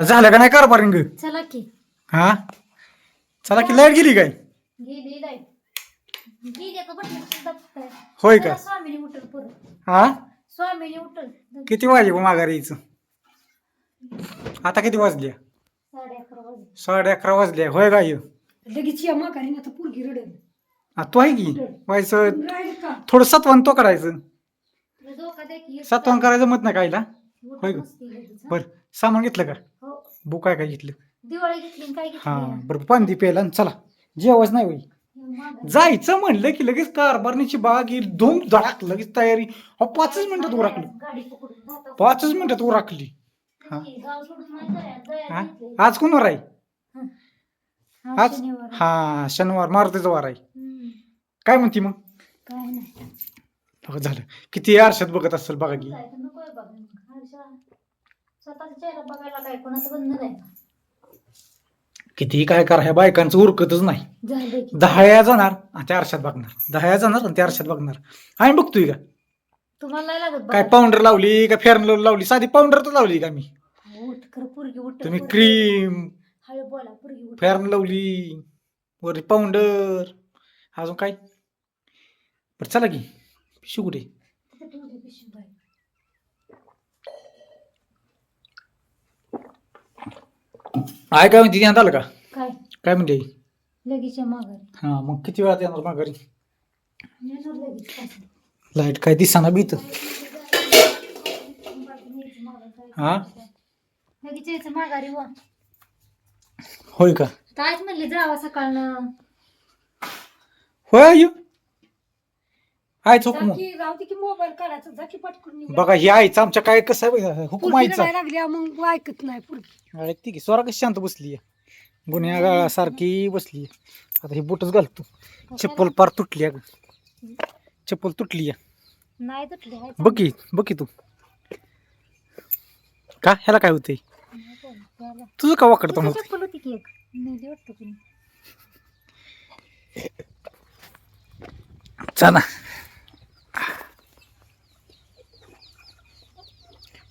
झालं का नाही कारभारिंग चला की. हा? चला की लाइट गेली काय? गेली लाइट. गेली आता बटन सुद्धा फुटलंय. होय चला, का स्वामीने उठल परत हा? स्वामीने उठल. किती वाजे माघारी यायचं आता किती वाजल्या साडे अकरा वाजले. साडे अकरा वाजल्या होय का ह्यो? लगेच या माघारी आता पोरगी रडेल. हा, तू आहे की? व्हायचं राहील का? थोडं सत्वान तो करायचं. तुला धोका द्या की सत्वान करायचं मत नाही कायला होय का? बर सामान घेतलं का? बुक काय काय घेतलं? दिवाळी घेतली आणि काय हा घेतली बरं पाणी प्यायला आणि चला जेवायच नाही होई. मागं. जायचं म्हणलं की लगेच कारभारणीची बाग येईल धूम धडाक लगेच तयारी. अहो पाचच मिनिटात उराकली. गाडी पकडून जाता. पाचच मिनिटात उराकली. हा. गाव सोडून नाही जायला- जायला हा? घेतलंय. आज कोणावर आहे? हा, आज शनिवार. हा शनिवार मारुतीचा वार आहे. हम्म. काय म्हणती मग? काय नाही. बघा झालं. किती आरशात बघत असेल बघा की. जायचं नकोय. आरशा- स्वतःचा चेहरा बघायला काय कोणाचं करा ह्या बायकांचं उरकतच नाही. झालं की? दहाया जाणार आणि त्या आरशात बघणार. दहाया जाणार आणि त्या आरशात बघणार. आम्ही बघतोय का? तुम्हाला नाही लागत काय बघायला. पावडर लावली का फेअर लावली? साधी पावडर तर लावली का मी? उठ खरं पोरगी उठ तुम्ही क्रीम हळू बोला पोरगी उठ फेअर लावली. वर पावडर. अजून काय? बरं चला की. पिशू कुठे? तिथं ठेवली पिशवी बाहेर. आय काय म्हणते ध्यान आलं का काय काय म्हणते माघारी हा मग किती वेळात येणार माघारी येणार लगेच काय. लाईट काय दिसाना बीत हा? लगेच यायचं माघारी व. होय का? कायच म्हणले जावा सकाळनं. होय आयु. हुकुम जाकी राहू दे की मोबाईल काढायचा जाकी पटकून निघा. बघा हे आईचं आमच्या काय कसं आहे बघा, हुकुम पोरगी आईचा. रडायला मग ऐकत नाही ऐकते की स्वरा कशी शांत बसली आहे? गुन्ह्या सारखी बसली आता ही बोटच घालतो चप्पल पार तुटली आहे अगं. चप्पल तुटली आहे. नाही तुटली हाय बघ की बघ की तू. का? ह्याला काय होतंय? चांगली. तुझं का वाकडतं तुझी मग? चप्पल होती की एक? नेली वाटतं तुम्ही चला.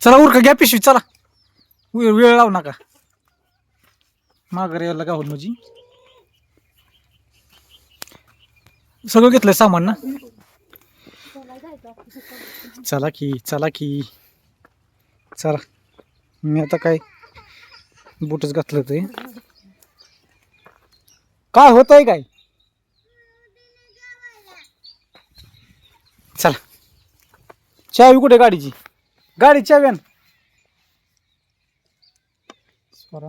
चला उरका घ्या पिशवी चला. वेळ वेळ लावू नका. माघारी यायला होत नाही सगळं घेतलंय सामान ना? चला की चला की. चला. मी आता काय बुटच घातलं ते. काय होत आहे काय? चला. चावी कुठे गाडीची? गाडी चावी आण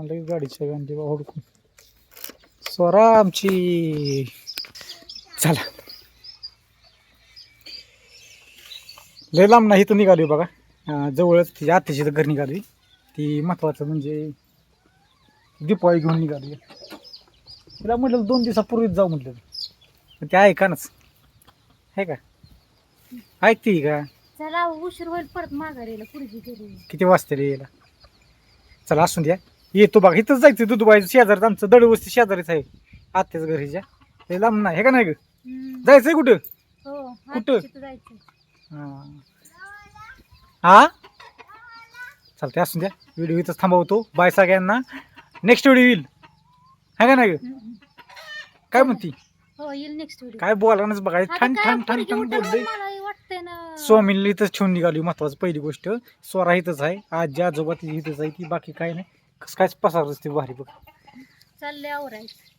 लगेच गाडी चावी देवा हुडकून स्वरा आमची. चला. लय लांब नाही इथं निघाली बघा. अं, जवळच तिच्या आत्याची इथं घर निघाली ती महत्वाचं म्हणजे दिपाळी घेऊन निघाली तिला म्हटलं दोन दिवसापूर्वीच जाऊ म्हटलं. पण ते ऐकानच. आहे का? ऐकते का? चला उशीर होईल परत माघारीला किती वाजते रे यायला? चला असून द्या. येतो बघा इथंच जायचं दुधबाईचं शेजारच आमचं दडवस्ती शेजारीच आहे. आत्याचं घरीच्या लय लांब नाही हे का नाही ग? हम्म. जायचंय कुठं? हो कुठं? हा. हा? चालते असून द्या. व्हिडिओ इथंच थांबवतो. बाय सगळ्यांना. नेक्स्ट व्हिडिओ येईल. है का नाही ग? हम्म. काय म्हणती? हो येईल नेक्स्ट व्हिडिओ काय बोलानच बघा. ठण ठण ठण ठण बोलले मला ना स्वामींनी इथंच ठेवून निघाली महत्वाचं पहिली गोष्ट. स्वरा इथंच आहे आजी आजोबा ती इथंच आहे ती बाकी काय नाही. कसं कायच पसार असते भारी बघ. चाललंय आवरायचं.